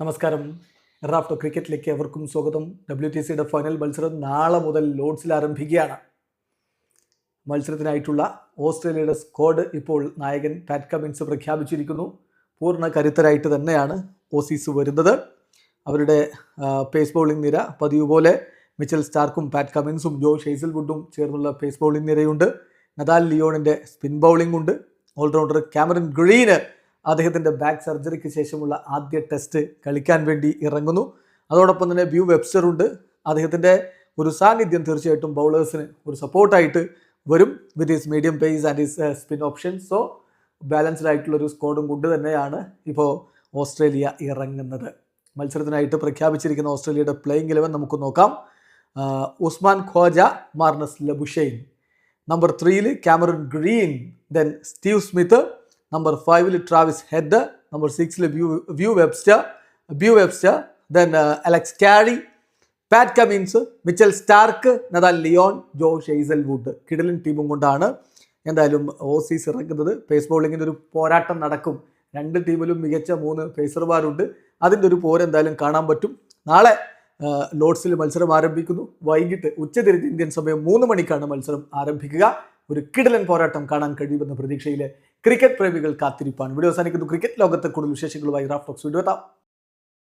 നമസ്കാരം. റാഫ്റ്റോ ക്രിക്കറ്റിലേക്ക് എവർക്കും സ്വാഗതം. W T സിയുടെ ഫൈനൽ മത്സരം നാളെ മുതൽ ലോഡ്സിൽ ആരംഭിക്കുകയാണ്. മത്സരത്തിനായിട്ടുള്ള ഓസ്ട്രേലിയയുടെ സ്ക്വാഡ് ഇപ്പോൾ നായകൻ പാറ്റ് കമിൻസ് പ്രഖ്യാപിച്ചിരിക്കുന്നു. പൂർണ കരുത്തരായിട്ട് തന്നെയാണ് ഓസീസ് വരുന്നത്. അവരുടെ പേസ് ബൗളിംഗ് നിര പതിവ് പോലെ മിച്ചൽ സ്റ്റാർക്കും പാറ്റ് കമിൻസും ജോ ഷെയ്സൽവുഡും ചേർന്നുള്ള പേസ് ബൗളിംഗ് നിരയുണ്ട്. നദാൽ ലിയോണിന്റെ സ്പിൻ ബൗളിംഗ് ഉണ്ട്. ഓൾറൗണ്ടർ ക്യാമറൻ ഗ്രീന് അദ്ദേഹത്തിന്റെ ബാക്ക് സർജറിക്ക് ശേഷമുള്ള ആദ്യ ടെസ്റ്റ് കളിക്കാൻ വേണ്ടി ഇറങ്ങുന്നു. അതോടൊപ്പം തന്നെ ബ്യൂ വെബ്സ്റ്റർ ഉണ്ട്. അദ്ദേഹത്തിന്റെ ഒരു സാന്നിധ്യം തീർച്ചയായിട്ടും ബൗളേഴ്സിന് ഒരു സപ്പോർട്ടായിട്ട് വരും with his medium pace and his spin option so balanced ആയിട്ടുള്ള ഒരു സ്കോഡും കൊണ്ട് തന്നെയാണ് ഇപ്പോൾ ഓസ്ട്രേലിയ ഇറങ്ങുന്നത്. മത്സരത്തിനായിട്ട് പ്രഖ്യാപിച്ചിരിക്കുന്ന ഓസ്ട്രേലിയയുടെ പ്ലേയിങ് ഇലവൻ നമുക്ക് നോക്കാം. Usman Khawaja Marnus Labuschagne. Number ത്രീയിൽ Cameron Green then Steve Smith number ഫൈവിൽ ട്രാവിസ് ഹെഡ് നമ്പർ സിക്സിൽ Beau Beau Webster Beau Webster then Alex Carey Pat Cummins Mitchell Starc Nathan Lyon Josh Hazlewood കിടലൻ ടീമും കൊണ്ടാണ് എന്തായാലും Aussies ഇറങ്ങുന്നത് pace ബോളിങ്ങിന്റെ ഒരു പോരാട്ടം നടക്കും. രണ്ട് ടീമിലും മികച്ച മൂന്ന് പേസർമാരുണ്ട്. അതിന്റെ ഒരു പോര് എന്തായാലും കാണാൻ പറ്റും. നാളെ ലോഡ്സിൽ മത്സരം ആരംഭിക്കുന്നു. വൈകിട്ട് ഉച്ചതിരിഞ്ഞ് ഇന്ത്യൻ സമയം മൂന്ന് മണിക്കാണ് മത്സരം ആരംഭിക്കുക. ഒരു കിടലൻ പോരാട്ടം കാണാൻ കഴിയുമെന്ന പ്രതീക്ഷയിലെ ക്രിക്കറ്റ് പ്രേമികൾ കാത്തിരിപ്പാണ് വീഡിയോ അവസാനിക്കുന്നു. ക്രിക്കറ്റ് ലോകത്തെ കൂടുതൽ വിശേഷങ്ങളുമായി റാഫ്റ്റോക്സ് വീഡിയോ